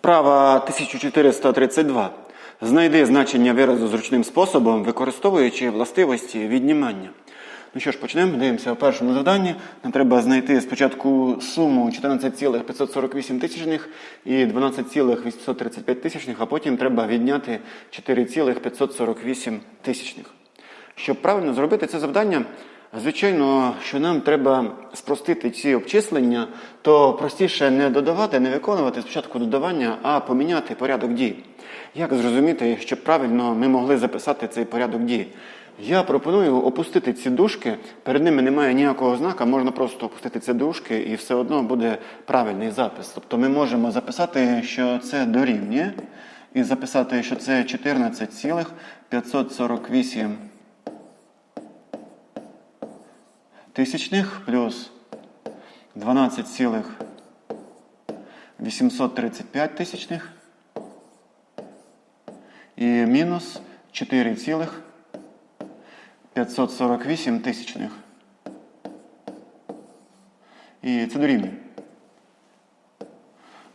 Вправа 1432. Знайди значення виразу зручним способом, використовуючи властивості віднімання. Ну що ж, почнемо. Дивимося у першому завданні. Нам треба знайти спочатку суму 14,548 тисячних і 12,835 тисячних, а потім треба відняти 4,548 тисячних. Щоб правильно зробити це завдання, звичайно, що нам треба спростити ці обчислення, то простіше не додавати, не виконувати спочатку додавання, а поміняти порядок дій. Як зрозуміти, щоб правильно ми могли записати цей порядок дій? Я пропоную опустити ці дужки, перед ними немає ніякого знака, можна просто опустити ці дужки і все одно буде правильний запис. Тобто ми можемо записати, що це дорівнює, і записати, що це 14,548 тисячних плюс 12,835 тисячних і мінус 4,548 тисячних. І це дорівнює.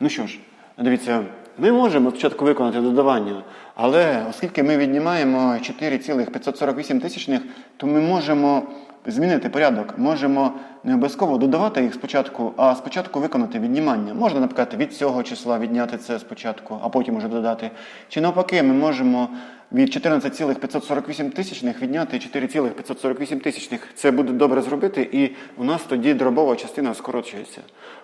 Ну що ж, дивіться, ми можемо спочатку виконати додавання, але оскільки ми віднімаємо 4,548 тисячних, то ми можемо змінити порядок. Можемо не обов'язково додавати їх спочатку, а спочатку виконати віднімання. Можна, наприклад, від цього числа відняти це спочатку, а потім уже додати. Чи навпаки, ми можемо від 14,548 тисячних відняти 4,548 тисячних. Це буде добре зробити, і у нас тоді дробова частина скорочується.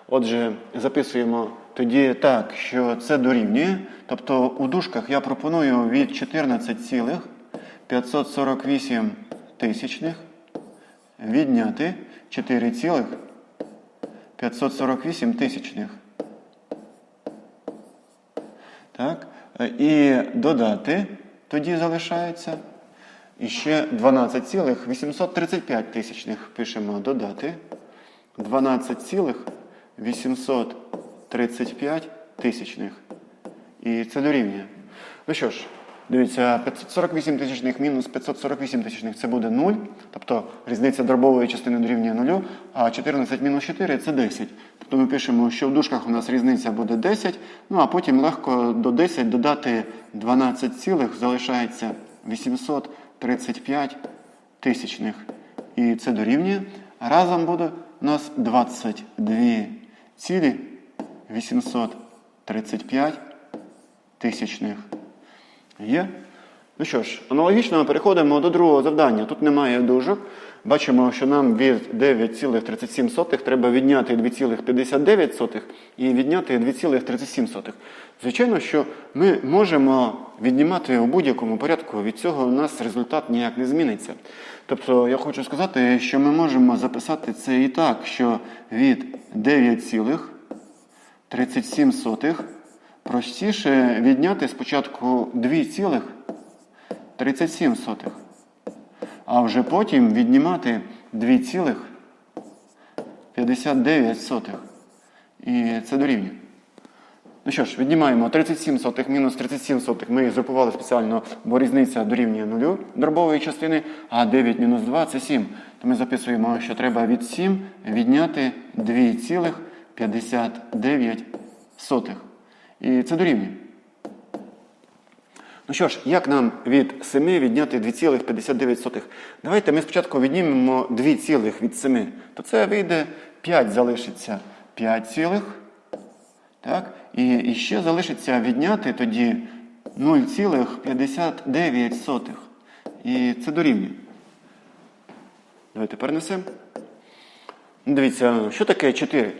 Отже, записуємо тоді так, що це дорівнює. Тобто у дужках я пропоную від 14,548 тисячних відняти 4,548 тисячних. Так? І додати тоді залишається. І ще 12,835 тисячних пишемо додати. 12,835 тисячних. І це дорівнює. Ну що ж, дивіться, 548 тисячних мінус 548 тисячних це буде 0. Тобто різниця дробової частини дорівнює 0, а 14 мінус 4 це 10. Тобто ми пишемо, що в дужках у нас різниця буде 10, ну а потім легко до 10 додати 12 цілих, залишається 835 тисячних. І це дорівнює. Разом буде у нас 22 цілі 835 тисячних. Є? Ну що ж, аналогічно ми переходимо до другого завдання. Тут немає дужок. Бачимо, що нам від 9,37 треба відняти 2,59 і відняти 2,37. Звичайно, що ми можемо віднімати у будь-якому порядку, від цього у нас результат ніяк не зміниться. Тобто я хочу сказати, що ми можемо записати це і так, що від 9,37 простіше відняти спочатку 2,37, а вже потім віднімати 2,59. І це дорівнює. Ну що ж, віднімаємо 37 сотих мінус 37 сотих. Ми згрупували спеціально, бо різниця дорівнює нулю дробової частини, а 9 мінус 2 це 7. То ми записуємо, що треба від 7 відняти 2,59. І це дорівнює. Ну що ж, як нам від 7 відняти 2,59? Давайте ми спочатку віднімемо 2 цілих від 7. То це вийде 5 залишиться 5 цілих. Так? І, і ще залишиться відняти тоді 0,59. І це дорівнює. Давайте перенесемо. Дивіться, що таке 4?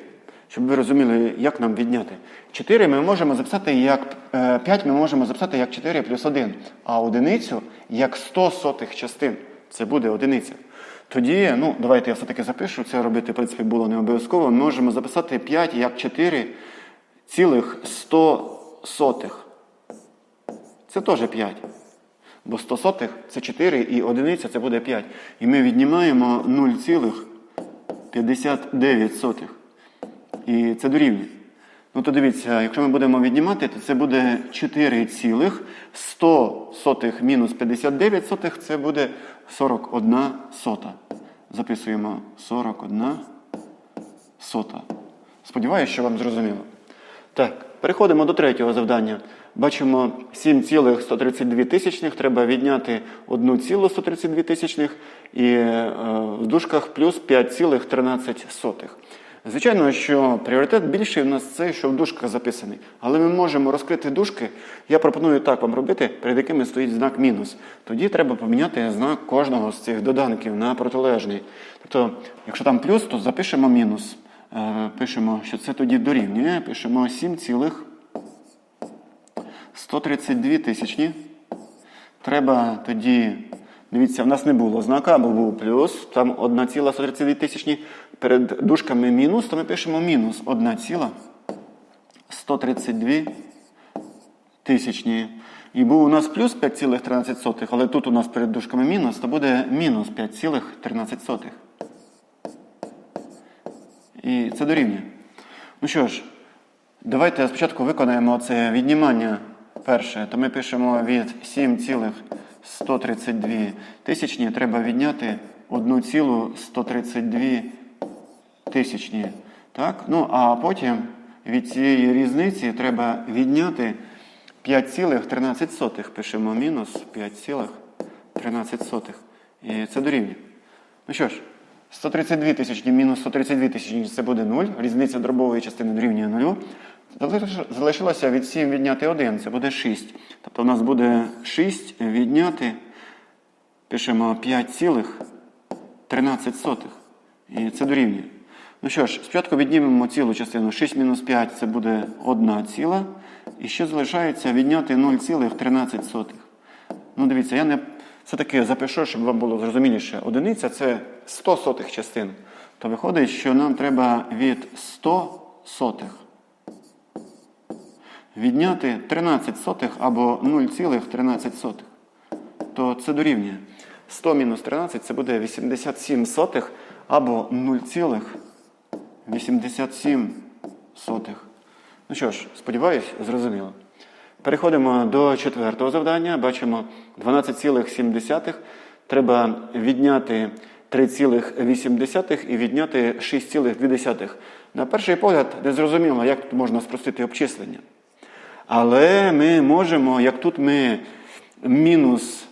Щоб ви розуміли, як нам відняти. 4 ми можемо записати як 5 ми можемо записати як 4 плюс 1, а одиницю як 100 сотих частин. Це буде одиниця. Тоді, ну, давайте я все-таки запишу, це робити, в принципі, було не обов'язково. Ми можемо записати 5 як 4 цілих 100 сотих. Це теж 5. Бо 100 сотих це 4 і одиниця це буде 5. І ми віднімаємо 0,59. І це дорівнює. Ну, то дивіться, якщо ми будемо віднімати, то це буде 4 цілих 100 сотих мінус 59 сотих, це буде 41 сота. Записуємо 41 сота. Сподіваюсь, що вам зрозуміло. Так, Переходимо до третього завдання. Бачимо 7,132 тисячних, треба відняти 1,132 тисячних і е, в дужках плюс 5,13. Звичайно, що пріоритет більший у нас цей, що в дужках записаний. Але ми можемо розкрити дужки. Я пропоную так вам робити, перед якими стоїть знак мінус. Тоді треба поміняти знак кожного з цих доданків на протилежний. Тобто, якщо там плюс, то запишемо мінус. Е, Пишемо, що це тоді дорівнює. Пишемо 7,132 тисячні. Треба тоді. Дивіться, в нас не було знака, бо був плюс, там 1,132 тисячні. Перед дужками мінус, то ми пишемо мінус 1,132 тисячні. І був у нас плюс 5,13, але тут у нас перед дужками мінус, то буде мінус 5,13. І це дорівнює. Ну що ж, давайте спочатку виконаємо це віднімання перше. То ми пишемо від 7,132 тисячні, треба відняти 1,132 тисячні. Так? Ну, а потім від цієї різниці треба відняти 5,13. Пишемо мінус 5,13. І це дорівнює. Ну що ж, 132 тисячні мінус 132 тисячні це буде 0. Різниця дробової частини дорівнює 0. Залиш- Залишилося від 7 відняти 1, це буде 6. Тобто у нас буде 6 відняти, пишемо 5,13. І це дорівнює. Ну що ж, спочатку віднімемо цілу частину. 6 мінус 5 це буде 1 ціла. І ще залишається відняти 0,13. Ну, дивіться, я не все-таки запишу, щоб вам було зрозуміліше. Одиниця це 100 сотих частин. То виходить, що нам треба від 100 сотих відняти 13 сотих або 0,13. То це дорівнює. 100 мінус 13 це буде 87 сотих або 0,87 сотих. Ну що ж, сподіваюсь, зрозуміло. Переходимо до четвертого завдання. Бачимо 12,7. Треба відняти 3,8 і відняти 6,2. На перший погляд, не зрозуміло, як тут можна спростити обчислення. Але ми можемо, як тут ми мінус,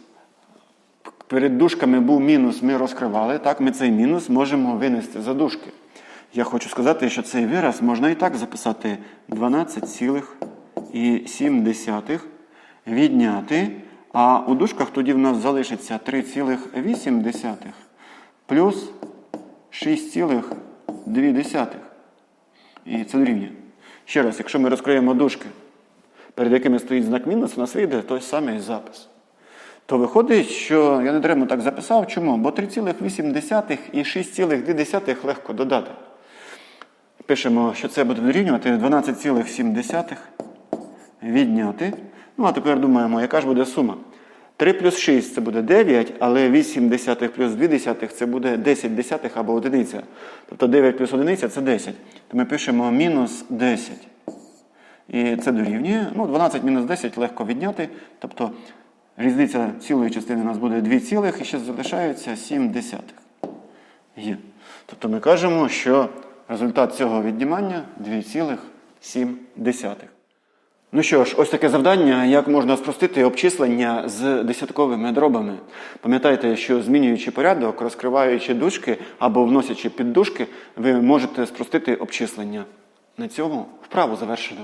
перед дужками був мінус, ми розкривали, так ми цей мінус можемо винести за дужки. Я хочу сказати, що цей вираз можна і так записати 12,7 відняти, а у дужках тоді в нас залишиться 3,8 плюс 6,2. І це дорівнює. Ще раз, якщо ми розкриємо дужки, перед якими стоїть знак мінус, у нас вийде той самий запис. То виходить, що я не даремно так записав. Чому? Бо 3,8 і 6,2 легко додати. Пишемо, що це буде дорівнювати 12,7 відняти. Ну, а тепер думаємо, яка ж буде сума? 3 плюс 6 це буде 9, але 8 десятих плюс 2 десятих це буде 10 десятих або одиниця. Тобто 9 плюс одиниця це 10. То ми пишемо мінус 10. І це дорівнює. Ну, 12 мінус 10 легко відняти. Тобто різниця цілої частини у нас буде 2 цілих і ще залишається 7 десятих. Є. Тобто ми кажемо, що результат цього віднімання 2,7. Ну що ж, ось таке завдання, як можна спростити обчислення з десятковими дробами. Пам'ятайте, що змінюючи порядок, розкриваючи дужки або вносячи піддужки, ви можете спростити обчислення. На цьому вправу завершено.